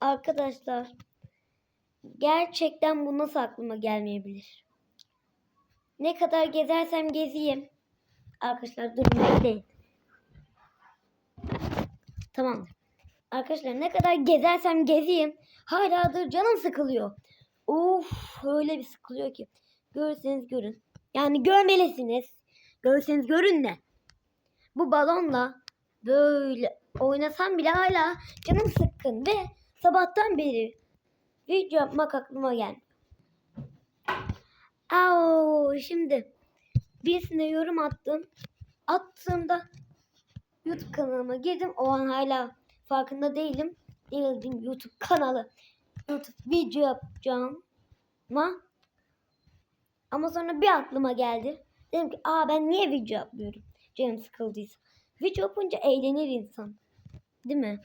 Arkadaşlar gerçekten bu nasıl aklıma gelmeyebilir? Ne kadar gezersem gezeyim. Arkadaşlar durun bekleyin. Tamam. Arkadaşlar ne kadar gezersem gezeyim haladır canım sıkılıyor. Of öyle bir sıkılıyor ki. Görürseniz görün. Yani görmelisiniz. Görseniz görün de. Bu balonla böyle oynasam bile hala canım sıkkın ve sabahtan beri video yapmak aklıma geldi. Au, şimdi birisine yorum attım. Attığımda YouTube kanalıma girdim. O an hala farkında değilim. Değildim YouTube kanalı. YouTube video yapacağım. Ama ama sonra bir aklıma geldi. Dedim ki aa ben niye video yapmıyorum? Canım sıkıldıysa. Video yapınca eğlenir insan. Değil mi?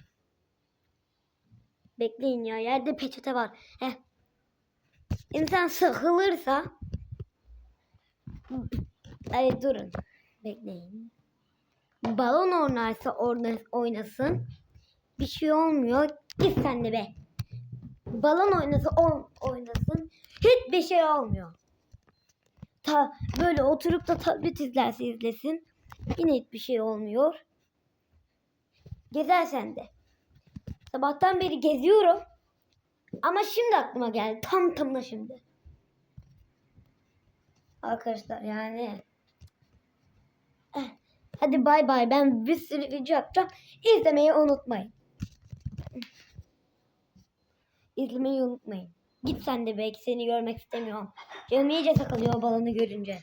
Bekleyin ya yerde peçete var. Heh. İnsan sıkılırsa Ay durun. Bekleyin. Balon oynarsa orada oynasın. Bir şey olmuyor. Git sen de be. Balon oynasa o oynasın. Hiçbir şey olmuyor. Ta böyle oturup da tablet izlerse izlesin. Yine hiçbir şey olmuyor. Gezersen de. Sabahtan beri geziyorum. Ama şimdi aklıma geldi. Tam tamına şimdi. Arkadaşlar yani. Eh, Hadi bay bay. Ben bir sürü video yapacağım. İzlemeyi unutmayın. İzlemeyi unutmayın. Git sen de belki seni görmek istemiyorum. Canım iyice takılıyor balonu görünce.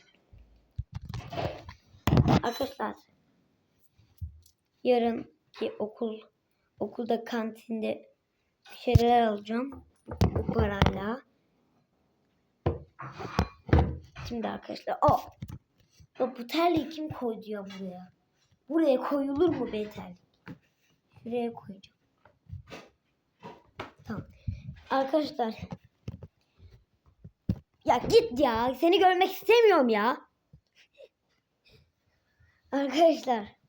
Arkadaşlar. Yarınki okul okulda kantinde bir şeyler alacağım. Bu parayla. Şimdi arkadaşlar o. Ya bu terliği kim koydu ya buraya? Buraya koyulur mu be terlik? Şuraya koyacağım. Tamam. Arkadaşlar. Ya git ya. Seni görmek istemiyorum ya. Arkadaşlar.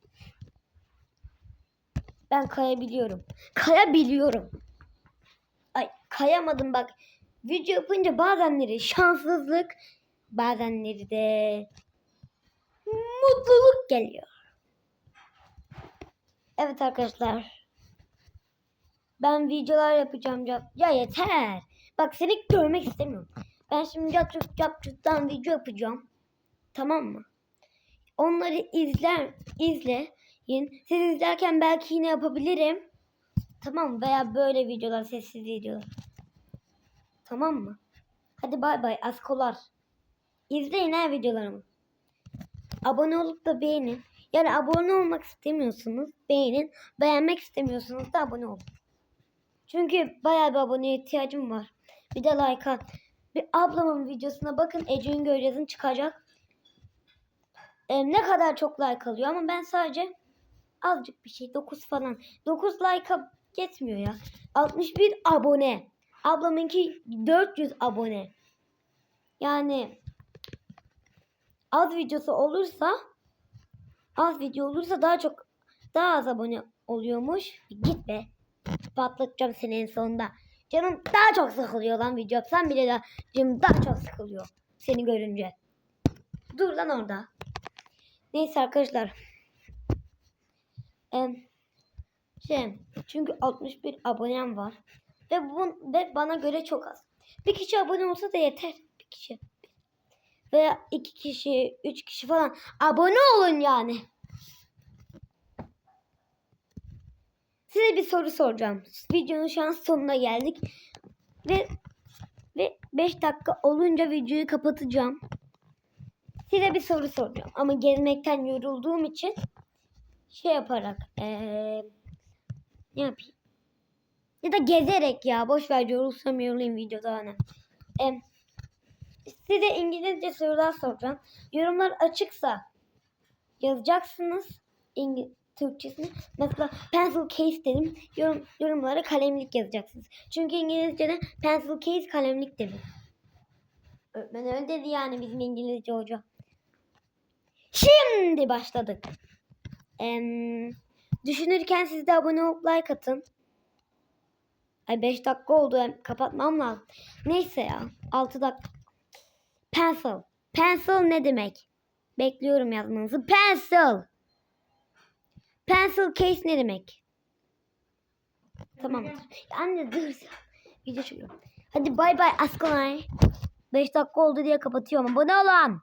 Ben kayabiliyorum. Kayabiliyorum. Ay kayamadım bak. Video yapınca bazenleri şanssızlık, bazenleri de mutluluk geliyor. Evet arkadaşlar. Ben videolar yapacağım. Ya, yeter. Bak seni görmek istemiyorum. Ben şimdi yapçut yapçuttan video yapacağım. Tamam mı? Onları izler, izleyin. Siz izlerken belki yine yapabilirim. Tamam mı? Veya böyle videolar, sessiz videolar. Tamam mı? Hadi bay bay askolar. İzleyin her videolarımı. Abone olup da beğenin. Yani abone olmak istemiyorsunuz beğenin. Beğenmek istemiyorsunuz da abone olun. Çünkü bayağı bir aboneye ihtiyacım var. Bir de like at. Bir ablamın videosuna bakın. Ece Üngör çıkacak. Ee, ne kadar çok like alıyor ama ben sadece azıcık bir şey 9 falan. 9 like'a yetmiyor ya. 61 abone. Ablamınki 400 abone. Yani az videosu olursa az video olursa daha çok daha az abone oluyormuş. Git be. Patlatacağım seni en sonunda. Canım daha çok sıkılıyor lan video yapsam bile de canım daha çok sıkılıyor seni görünce. Dur lan orada. Neyse arkadaşlar. Şey, çünkü 61 abonem var. Ve, bu, ve bana göre çok az. Bir kişi abone olsa da yeter. Bir kişi. Veya iki kişi, üç kişi falan. Abone olun yani. Size bir soru soracağım. Videonun şu an sonuna geldik. Ve ve 5 dakika olunca videoyu kapatacağım. Size bir soru soracağım. Ama gezmekten yorulduğum için şey yaparak ee, ne yapayım? Ya da gezerek ya. Boş ver yorulsam yorulayım videoda hani. Ee, size İngilizce sorular soracağım. Yorumlar açıksa yazacaksınız. İngiliz Türkçesini. Mesela pencil case dedim. Yorum, yorumlara kalemlik yazacaksınız. Çünkü İngilizce'de pencil case kalemlik dedim. Öğretmen öyle dedi yani bizim İngilizce hoca. Şimdi başladık. Düşünürken siz de abone olup like atın. Ay 5 dakika oldu. Kapatmam lazım. Neyse ya. 6 dakika. Pencil. Pencil ne demek? Bekliyorum yazmanızı. Pencil. Pencil case ne demek? Tamam. Anne dur. Video çekiyorum. Hadi bay bay askılar. 5 dakika oldu diye kapatıyorum. Abone olun.